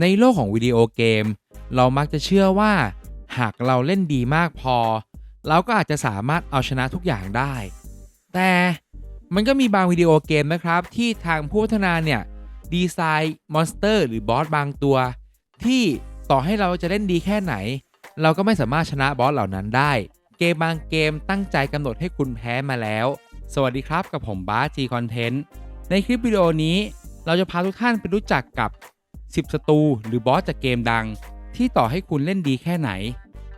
ในโลกของวิดีโอเกม เรามักจะเชื่อว่า หากเราเล่นดีมากพอ เราก็อาจจะสามารถเอาชนะทุกอย่างได้ แต่มันก็มีบางวิดีโอเกมนะครับ ที่ทางผู้พัฒนาเนี่ยดีไซน์มอนสเตอร์หรือบอสบางตัว ที่ต่อให้เราจะเล่นดีแค่ไหน เราก็ไม่สามารถชนะบอสเหล่านั้นได้ เกมบางเกมตั้งใจกำหนดให้คุณแพ้มาแล้ว สวัสดีครับกับผมบาสจีคอนเทนต์ในคลิปวิดีโอนี้ เราจะพาทุกท่านไปรู้จักกับ 10 ศัตรูหรือบอสจากเกมดัง ที่ต่อให้คุณเล่นดีแค่ไหน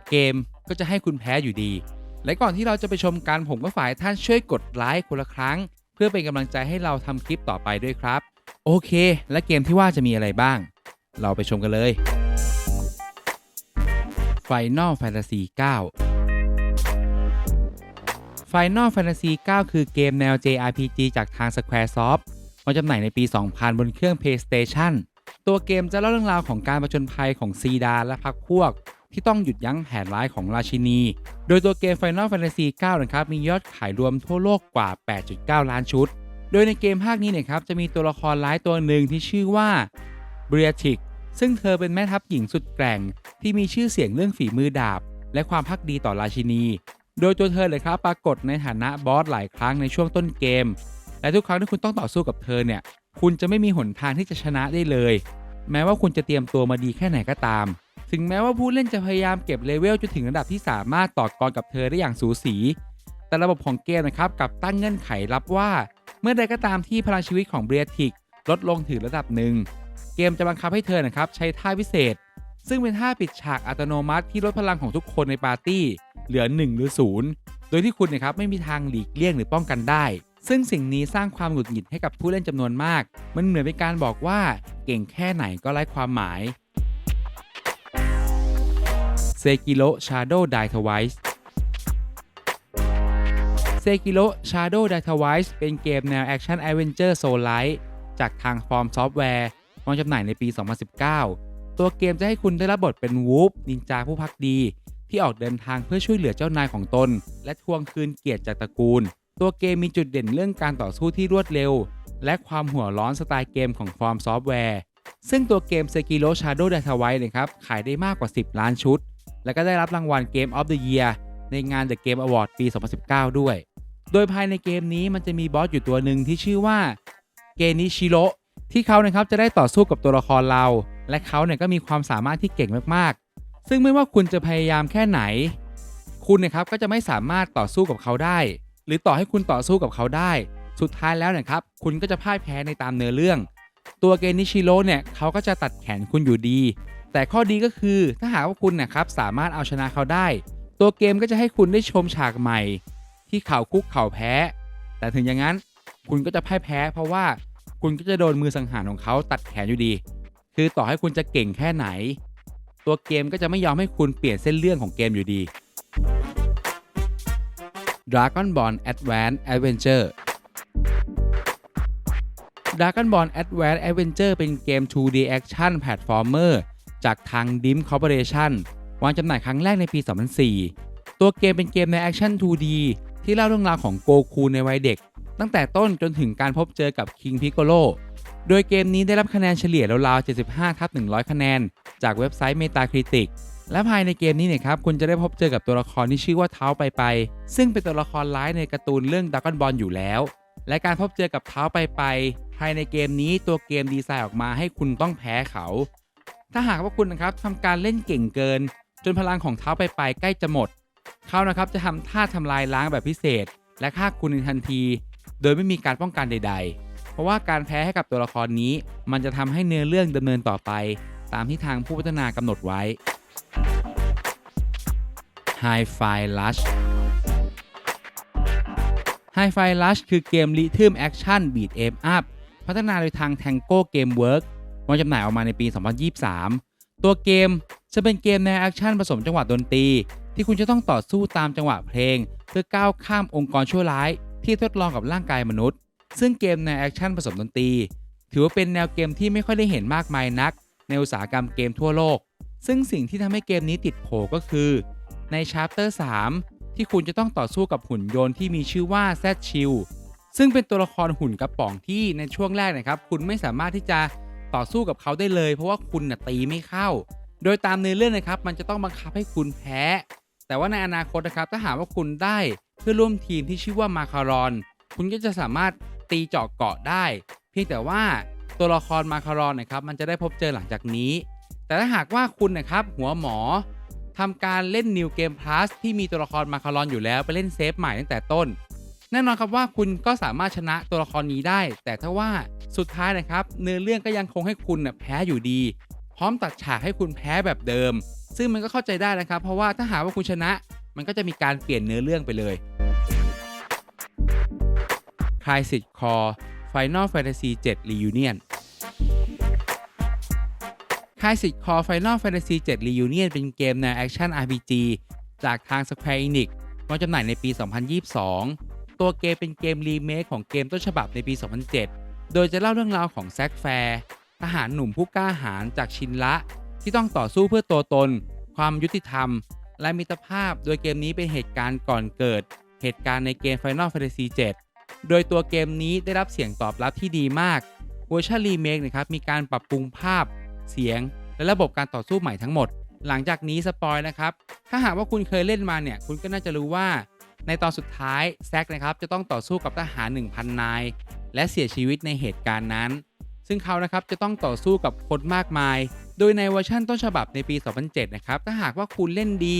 เกมก็จะให้คุณแพ้อยู่ดี และก่อนที่เราจะไปชมกันผมก็ฝ่ายท่านช่วยกดไลค์คนละครั้ง เพื่อเป็นกำลังใจให้เราทำคลิปต่อไปด้วยครับ โอเค และเกมที่ว่าจะมีอะไรบ้าง เราไปชมกันเลย Final Fantasy 9 Final Fantasy 9 คือเกมแนว JRPG จากทาง Squaresoft มาจำหน่ายในปี 2000 บนเครื่อง PlayStation ตัวเกมจะเล่าเรื่องราวของการประจนภัยของซีดาและพรรคพวก ที่ต้องหยุดยั้งแผนร้ายของราชินี โดยตัวเกม Final Fantasy 9นะครับมียอดขายรวมทั่วโลกกว่า 8.9 ล้านชุด โดยในเกมภาคนี้เนี่ยครับจะมีตัวละครร้ายตัวหนึ่งที่ชื่อว่าเบรียติกซึ่งเธอเป็นแม่ทัพหญิงสุดแกร่ง ที่มีชื่อเสียงเรื่องฝีมือดาบ และความพักดีต่อราชินี โดยตัวเธอเลยครับปรากฏในฐานะบอสหลายครั้งในช่วงต้นเกม และทุกครั้งที่คุณต้องต่อสู้กับเธอเนี่ย คุณจะไม่มีหนทางที่จะชนะได้เลย แม้ว่าคุณจะเตรียมตัวมาดีแค่ไหนก็ตาม ถึงแม้ว่าผู้เล่นจะพยายามเก็บเลเวลจนถึงระดับที่สามารถต่อกรกับเธอได้อย่างสูสี แต่ระบบของเกมนะครับกับตั้งเงื่อนไขลับว่า เมื่อใดก็ตามที่พลังชีวิตของเบรียติกลดลงถึงระดับหนึ่งเกมจะบังคับให้เธอนะครับใช้ท่าพิเศษ ซึ่งเป็นท่าปิดฉากอัตโนมัติที่ลดพลังของทุกคนในปาร์ตี้ เหลือ 1 หรือ 0 โดยที่คุณนะครับไม่มีทางหลีกเลี่ยงหรือป้องกันได้ ซึ่งสิ่งนี้สร้างความหงุดหงิดให้กับผู้เล่นจำนวนมาก มันเหมือนเป็นการบอกว่าเก่งแค่ไหนก็ไร้ความหมายเซกิโ s h a d o w d i e Twice เซกิโ Shadow Die Twice เป็นเกมแนวแอคชั่นแอดเวนเจอร์โซลไลท์จากทางฟอร์มซอฟต์แวร์วางจำหน่ายในปี 2019 ตัวเกมจะให้คุณได้รับบทเป็นวูฟนินจาผู้พักดี ที่ออกเดินทางเพื่อช่วยเหลือเจ้านายของตน และทวงคืนเกียรติจากตระกูล ตัวเกมมีจุดเด่นเรื่องการต่อสู้ที่รวดเร็ว และความหัวร้อนสไตล์เกมของฟอร์มซอฟต์แวร์ ซึ่งตัวเกม Sekiro Shadow Die Twice นะครับขายได้มากกว่า 10 ล้านชุด และก็ได้รับรางวัล Game of the Year ในงาน The Game Award ปี 2019 ด้วย โดยภายในเกมนี้มันจะมีบอสอยู่ตัวหนึ่งที่ชื่อว่าเกนิชิโรที่เขานะครับจะได้ต่อสู้กับตัวละครเรา และเขาเนี่ยก็มีความสามารถที่เก่งมากๆ ซึ่งไม่ว่าคุณจะพยายามแค่ไหน คุณนะครับก็จะไม่สามารถต่อสู้กับเขาได้ หรือต่อให้คุณต่อสู้กับเขาได้ สุดท้ายแล้วเนะครับ คุณก็จะพ่ายแพ้ในตามเนื้อเรื่อง ตัวเกนิชิโร่เนี่ยเขาก็จะตัดแขนคุณอยู่ดี แต่ข้อดีก็คือถ้าหากว่าคุณนะครับสามารถเอาชนะเขาได้ ตัวเกมก็จะให้คุณได้ชมฉากใหม่ ที่เขาคุกเข่าแพ้ แต่ถึงอย่างนั้นคุณก็จะพ่ายแพ้ เพราะว่าคุณก็จะโดนมือสังหารของเขาตัดแขนอยู่ดี คือต่อให้คุณจะเก่งแค่ไหน ตัวเกมก็จะไม่ยอมให้คุณเปลี่ยนเส้นเรื่องของเกมอยู่ดี Dragon Ball Advance Adventure Dragon Ball Advance Adventure เป็นเกม 2D Action Platformer จากทาง DIM Corporation วางจำหน่ายครั้งแรกในปี 2004 ตัวเกมเป็นเกมในแอคชั่น 2D ที่เล่าเรื่องราวของโกคูในวัยเด็ก ตั้งแต่ต้นจนถึงการพบเจอกับ King Piccolo โดยเกมนี้ได้รับคะแนนเฉลี่ยราวๆ 75 ทับ 100 คะแนน จากเว็บไซต์ Metacritic และภายในเกมนี้เนี่ยครับคุณจะได้พบเจอกับตัวละครที่ชื่อว่าเท้าไปไป ซึ่งเป็นตัวละครร้ายในการ์ตูนเรื่องดักอนบอลอยู่แล้ว และการพบเจอกับเท้าไปไปภายในเกมนี้ตัวเกมดีไซน์ออกมาให้คุณต้องแพ้เขา ถ้าหากว่าคุณนะครับทำการเล่นเก่งเกิน จนพลังของเท้าไปไปใกล้จะหมด เขานะครับจะทำท่าทำลายล้างแบบพิเศษ และฆ่าคุณในทันที โดยไม่มีการป้องกันใด ๆ เพราะว่าการแพ้ให้กับตัวละครนี้ มันจะทำให้เนื้อเรื่องดำเนินต่อไป ตามที่ทางผู้พัฒนากำหนดไว้ Hi-Fi Rush Hi-Fi Rush คือเกมริทึมแอคชั่นบีทเอมอัพพัฒนาโดยทาง Tango Gamework วางจำหน่ายออกมาในปี 2023 ตัวเกมจะเป็นเกมแนวแอคชั่นผสมจังหวะดนตรี ที่คุณจะต้องต่อสู้ตามจังหวะเพลง เพื่อก้าวข้ามองค์กรชั่วร้าย ที่ทดลองกับร่างกายมนุษย์ ซึ่งเกมแนวแอคชั่นผสมดนตรี ถือว่าเป็นแนวเกมที่ไม่ค่อยได้เห็นมากมายนัก ในอุตสาหกรรมเกมทั่วโลก ซึ่งสิ่งที่ทำให้เกมนี้ติดโผก็คือ ในชาร์เตอร์ 3 ที่คุณจะต้องต่อสู้กับหุ่นยนต์ที่มีชื่อว่าแซดชิลซึ่งเป็นตัวละครหุ่นกระป๋องที่ในช่วงแรกนะครับ คุณไม่สามารถที่จะต่อสู้กับเขาได้เลย เพราะว่าคุณน่ะตีไม่เข้า โดยตามเนื้อเรื่องนะครับ มันจะต้องบังคับให้คุณแพ้ แต่ว่าในอนาคตนะครับถ้าหากว่าคุณได้เพื่อร่วมทีมที่ชื่อว่ามาคารอน คุณก็จะสามารถตีเจาะเกาะได้ เพียงแต่ว่าตัวละครมาคารอนนะครับมันจะได้พบเจอหลังจากนี้ แต่ถ้าหากว่าคุณนะครับหัวหมอ ทำการเล่น New Game Plus ที่มีตัวละครมาคารอนอยู่แล้วไปเล่นเซฟใหม่ตั้งแต่ต้น แน่นอนครับว่าคุณก็สามารถชนะตัวละครนี้ได้ แต่ถ้าว่าสุดท้ายนะครับเนื้อเรื่องก็ยังคงให้คุณน่แพ้อยู่ดี พร้อมตัดฉากให้คุณแพ้แบบเดิม ซึ่งมันก็เข้าใจได้นะครับ เพราะว่าถ้าหากว่าคุณชนะ มันก็จะมีการเปลี่ยนเนื้อเรื่องไปเลย Crisis Core Final Fantasy 7 Reunion Crisis Core Final Fantasy 7 Reunion เป็นเกมแนวแอคชั่น RPG จากทาง Square Enix วางจำหน่ายในปี 2022 ตัวเกมเป็นเกมรีเมคของเกมต้นฉบับในปี 2007 โดยจะเล่าเรื่องราวของแซกแฟร์ทหารหนุ่มผู้กล้าหาญจากชินละ ที่ต้องต่อสู้เพื่อตัวตน ความยุติธรรม และมิตรภาพ โดยเกมนี้เป็นเหตุการณ์ก่อนเกิด เหตุการณ์ในเกม Final Fantasy 7 โดยตัวเกมนี้ได้รับเสียงตอบรับที่ดีมาก เวอร์ชันรีเมคนะครับมีการปรับปรุงภาพ เสียง และระบบการต่อสู้ใหม่ทั้งหมด หลังจากนี้สปอยนะครับ ถ้าหากว่าคุณเคยเล่นมาเนี่ย คุณก็น่าจะรู้ว่า ในตอนสุดท้ายแซกนะครับจะต้องต่อสู้กับทหาร 1,000 นาย และเสียชีวิตในเหตุการณ์นั้น ซึ่งเขานะครับจะต้องต่อสู้กับคนมากมาย โดยในเวอร์ชันต้นฉบับในปี 2007 นะครับ ถ้าหากว่าคุณเล่นดี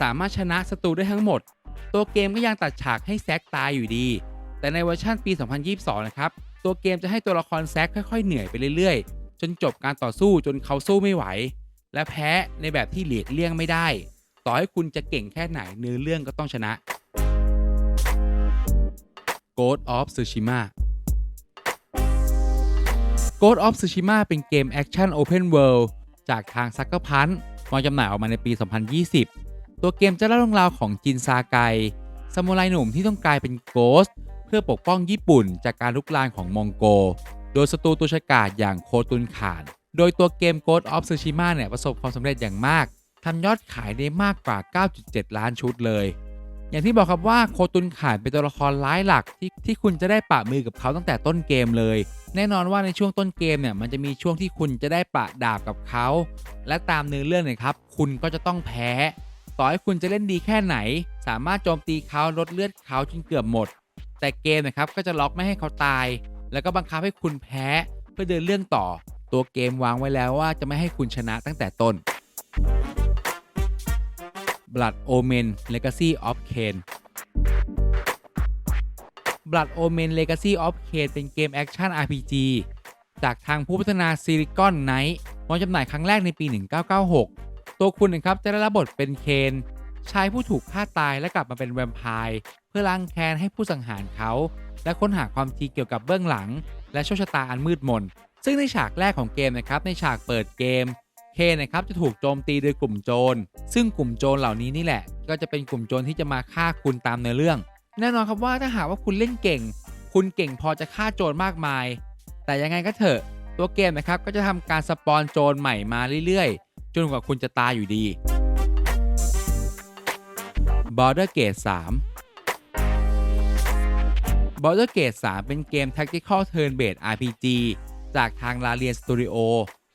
สามารถชนะศัตรูได้ทั้งหมด ตัวเกมก็ยังตัดฉากให้แซกตายอยู่ดี แต่ในเวอร์ชันปี 2022 นะครับตัวเกมจะให้ตัวละครแซกค่อยๆ เหนื่อยไปเรื่อยๆ จนจบการต่อสู้จนเขาสู้ไม่ไหว และแพ้ในแบบที่หลีกเลี่ยงไม่ได้ ต่อให้คุณจะเก่งแค่ไหนเนื้อเรื่องก็ต้องชนะ Ghost of Tsushima Ghost of Tsushima เป็นเกมแอคชั่น Open World จากทาง Sucker Punch วางจำหน่ายออกมาในปี 2020 ตัวเกมจะเล่าเรื่องราวของจินซาไกซามูไรหนุ่มที่ต้องกลายเป็นโกสเพื่อปกป้องญี่ปุ่นจากการลุกลานของมองโก ดยศัตรูตัวฉกาจอย่างโคตุนขาน โดยตัวเกม Ghost of Tsushima เนี่ยประสบความสำเร็จอย่างมากทำยอดขายได้มากกว่า 9.7 ล้านชุดเลย อย่างที่บอกครับว่าโคตุนขานเป็นตัวละครร้ายหลักที่ที่คุณจะได้ปะมือกับเขาตั้งแต่ต้นเกมเลย แน่นอนว่าในช่วงต้นเกมเนี่ยมันจะมีช่วงที่คุณจะได้ปะดาบกับเขา และตามเนื้อเรื่องเนี่ยครับคุณก็จะต้องแพ้ ต่อให้คุณจะเล่นดีแค่ไหน สามารถโจมตีเขาลดเลือดเขาจนเกือบหมด แต่เกมนะครับก็จะล็อกไม่ให้เขาตาย แล้วก็บังคับให้คุณแพ้เพื่อเดินเรื่องต่อ ตัวเกมวางไว้แล้วว่าจะไม่ให้คุณชนะตั้งแต่ต้น Blood Omen Legacy of Kain Blood Omen Legacy of Kain เป็นเกมแอคชั่น RPG จากทางผู้พัฒนา Silicon Knight วางจำหน่ายครั้งแรกในปี 1996 ตัวคุณนะครับจะได้รับบทเป็นเคน ชายผู้ถูกฆ่าตายและกลับมาเป็นแวมไพร์เพื่อล้างแค้นให้ผู้สังหารเขา และค้นหาความจริงเกี่ยวกับเบื้องหลัง และโชคชะตาอันมืดมน ซึ่งในฉากแรกของเกมนะครับในฉากเปิดเกมเคนะครับจะถูกโจมตีโดยกลุ่มโจร ซึ่งกลุ่มโจรเหล่านี้นี่แหละ ก็จะเป็นกลุ่มโจรที่จะมาฆ่าคุณตามเนื้อเรื่อง แน่นอนครับว่าถ้าหากว่าคุณเล่นเก่ง คุณเก่งพอจะฆ่าโจรมากมาย แต่ยังไงก็เถอะ ตัวเกมนะครับก็จะทำการสปอนโจรใหม่มาเรื่อยๆ จนกว่าคุณจะตายอยู่ดี Border Gate 3 Border Gate 3 เป็นเกม Tactical Turn Based RPG จากทาง Larian Studio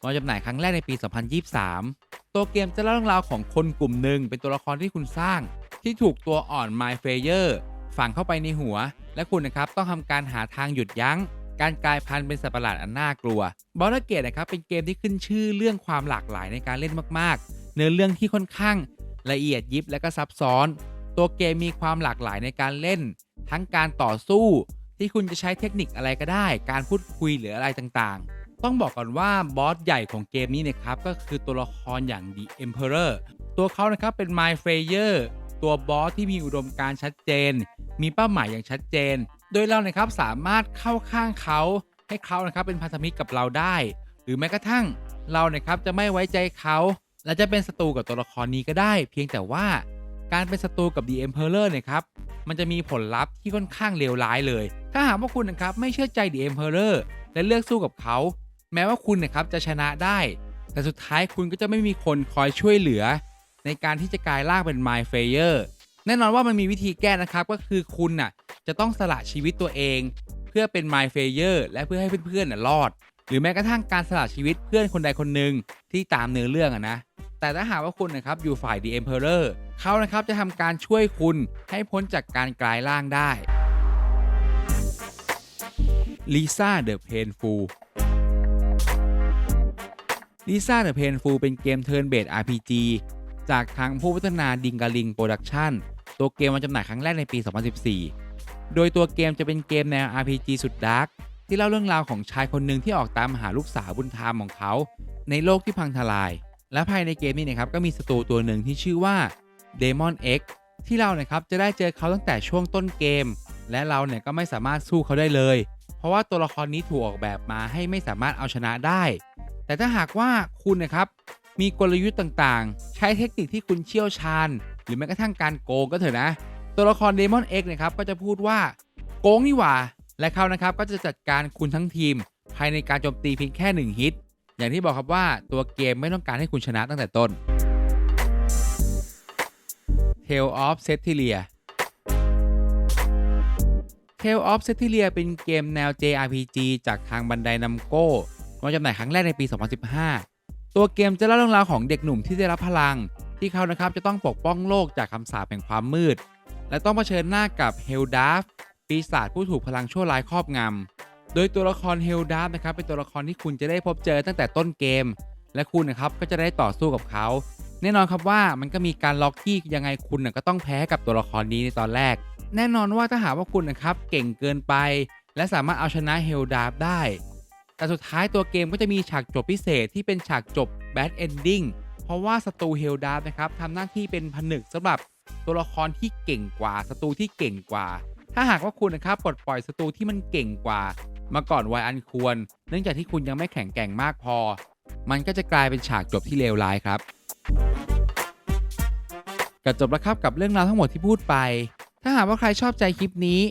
วางจำหน่ายครั้งแรกในปี 2023 ตัวเกมจะเล่าเรื่องราวของคนกลุ่มหนึ่งเป็นตัวละครที่คุณสร้าง ที่ถูกตัวอ่อน My f a y e r ฝังเข้าไปในหัว และคุณนะครับต้องทำการหาทางหยุดยั้ง การกลายพันธุ์เป็นสัตว์ประหลาดอันน่ากลัว b o r d e r Gate นะครับเป็นเกมที่ขึ้นชื่อเรื่องความหลากหลายในการเล่นมากๆ เนื้อเรื่องที่ค่อนข้างละเอียดยิบและก็ซับซ้อน ตัวเกมมีความหลากหลายในการเล่น ทั้งการต่อสู้ ที่คุณจะใช้เทคนิคอะไรก็ได้ การพูดคุยหรืออะไรต่างๆ ต้องบอกก่อนว่าบอสใหญ่ของเกมนี้นะครับก็คือตัวละครอย่าง The Emperor ตัวเขานะครับเป็น My f a y e r ตัวบอสที่มีอุดมการณ์ชัดเจน มีเป้าหมายอย่างชัดเจน โดยเรานะครับสามารถเข้าข้างเขาให้เขานะครับเป็นพันธมิตรกับเราได้ หรือแม้กระทั่งเรานะครับจะไม่ไว้ใจเขา และจะเป็นศัตรูกับตัวละครนี้ก็ได้ เพียงแต่ว่า การเป็นศัตรูกับ The Emperor เนี่ยครับ มันจะมีผลลัพธ์ที่ค่อนข้างเลวร้ายเลย ถ้าหากว่าคุณนะครับไม่เชื่อใจ The Emperor และเลือกสู้กับเขา แม้ว่าคุณนะครับจะชนะได้ แต่สุดท้ายคุณก็จะไม่มีคนคอยช่วยเหลือ ในการที่จะกลายร่างเป็น My f a y e r แน่นอนว่ามันมีวิธีแก้นะครับก็คือคุณน่ะจะต้องสละชีวิตตัวเอง เพื่อเป็น My f a y e r และเพื่อให้เพื่อนๆน่ะรอด หรือแม้กระทั่งการสละชีวิตเพื่อนคนใดคนหนึ่งที่ตามเนื้อเรื่องอะนะแต่ถ้าหากว่าคุณนะครับอยู่ฝ่าย The Emperor เขานะครับจะทำการช่วยคุณให้พ้นจากการกลายร่างได้ Lisa the Painful Lisa the Painful เป็นเกม Turn Based RPG จากทางผู้พัฒนาดิงกาลิงโปรดักชันตัวเกมวางจำหน่ายครั้งแรกในปี 2014 โดยตัวเกมจะเป็นเกมแนว RPG สุดดาร์กที่เล่าเรื่องราวของชายคนหนึ่งที่ออกตามหาลูกสาวบุญธรรมของเขา ในโลกที่พังทลาย และภายในเกมนี้นะครับก็มีศัตรูตัวหนึ่งที่ชื่อว่า Demon X ที่เราเนี่ยครับจะได้เจอเขาตั้งแต่ช่วงต้นเกม และเราเนี่ยก็ไม่สามารถสู้เขาได้เลย เพราะว่าตัวละครนี้ถูกออกแบบมาให้ไม่สามารถเอาชนะได้ แต่ถ้าหากว่าคุณนะครับมีกลยุทธ์ต่างๆ ใช้เทคนิคที่คุณเชี่ยวชาญ หรือแม้กระทั่งการโกงก็เถอะนะ ตัวละคร Demon X นะครับก็จะพูดว่าโกงนี่หว่า และเขานะครับก็จะจัดการคุณทั้งทีม ภายในการโจมตีเพียงแค่ 1 ฮิต อย่างที่บอกครับว่าตัวเกมไม่ต้องการให้คุณชนะตั้งแต่ต้น Tale of s e t i l i a Tale of s e t i l i a เป็นเกมแนว JRPG จากทางบันไดนัมโก้วางจำหน่ายครั้งแรกในปี 2015 ตัวเกมจะเล่าเรื่องราวของเด็กหนุ่มที่ได้รับพลัง ที่เขานะครับจะต้องปกป้องโลกจากคำสาปแห่งความมืด และต้องเผชิญหน้ากับเฮลดาฟปีศาจผู้ถูกพลังชั่วร้ายครอบงำ โดยตัวละครเฮลดาฟนะครับเป็นตัวละครที่คุณจะได้พบเจอตั้งแต่ต้นเกม และคุณนะครับก็จะได้ต่อสู้กับเขา แน่นอนครับว่ามันก็มีการล็อกที่ยังไงคุณน่ะก็ต้องแพ้กับตัวละครนี้ในตอนแรก แน่นอนว่าถ้าหากว่าคุณนะครับเก่งเกินไป และสามารถเอาชนะเฮลดาฟได้ แต่สุดท้ายตัวเกมก็จะมีฉากจบพิเศษที่เป็นฉากจบ Bad Ending เพราะว่าศัตรูเฮลดาฟนะครับทำหน้าที่เป็นผนึกสำหรับตัวละครที่เก่งกว่าศัตรูที่เก่งกว่า ถ้าหากว่าคุณนะครับปลดปล่อยศัตรูที่มันเก่งกว่า มาก่อนวัยอันควร เนื่องจากที่คุณยังไม่แข็งแกร่งมากพอ มันก็จะกลายเป็นฉากจบที่เลวร้ายครับ ก็จบแล้วครับกับเรื่องราวทั้งหมดที่พูดไป ถ้าหากว่าใครชอบใจคลิปนี้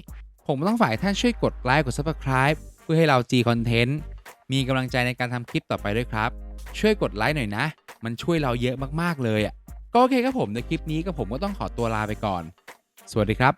ผมต้องฝ่ายท่านช่วยกดไลค์กด Subscribe เพื่อให้เรา G Content มีกำลังใจในการทำคลิปต่อไปด้วยครับ ช่วยกดไลค์หน่อยนะ มันช่วยเราเยอะมากๆเลยอะก็โอเคครับผมในคลิปนี้ก็ผมก็ต้องขอตัวลาไปก่อน สวัสดีครับ